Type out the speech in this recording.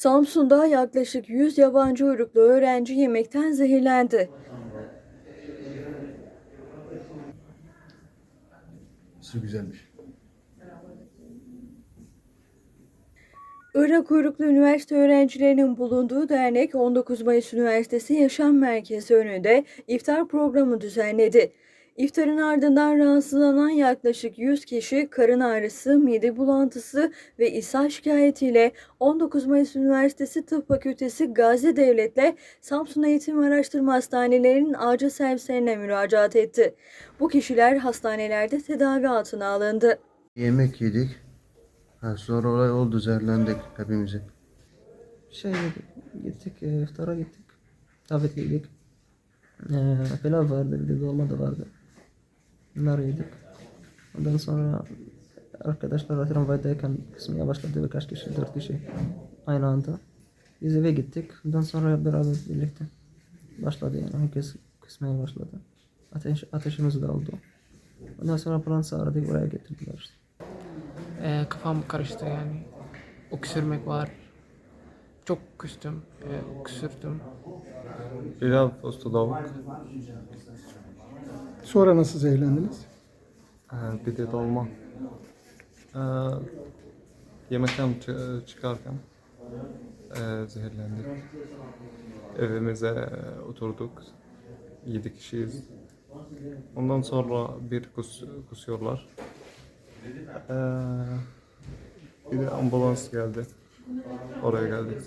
Samsun'da yaklaşık 100 yabancı uyruklu öğrenci yemekten zehirlendi. Su güzelmiş. Irak uyruklu üniversite öğrencilerinin bulunduğu dernek 19 Mayıs Üniversitesi Yaşam Merkezi önünde iftar programı düzenledi. İftarın ardından rahatsızlanan yaklaşık 100 kişi karın ağrısı, mide bulantısı ve ishal şikayetiyle 19 Mayıs Üniversitesi Tıp Fakültesi Gazi Devlet'le Samsun Eğitim ve Araştırma Hastanelerinin acil servislerine müracaat etti. Bu kişiler hastanelerde tedavi altına alındı. Yemek yedik. Ha, sonra olay oldu zehirlendik hepimizi. Şey yedik, gittik, e, iftara gittik. Davetliydik. E, pilav vardı, bir de dolma da vardı. Bunları yedik. Ondan sonra arkadaşlar tramvaydayken kısmaya başladı birkaç kişi, dört kişi aynı anda. Biz eve gittik. Ondan sonra beraber birlikte başladı yani herkes kısmaya başladı. Ateş, ateşimiz de oldu. Ondan sonra ambulans aradık, oraya getirdiler işte. Ee, kafam karıştı yani. Öksürmek var. Çok küstüm. Ee, öksürdüm. Pilav, posta tavuk, Sonra nasıl zehirlendiniz? e, bir de dolma. E, yemekten çı- çıkarken e, zehirlendik. Evimize e, oturduk. Yedi kişiyiz. Ondan sonra bir kus, kusuyorlar. E, bir de ambulans geldi. Oraya geldik.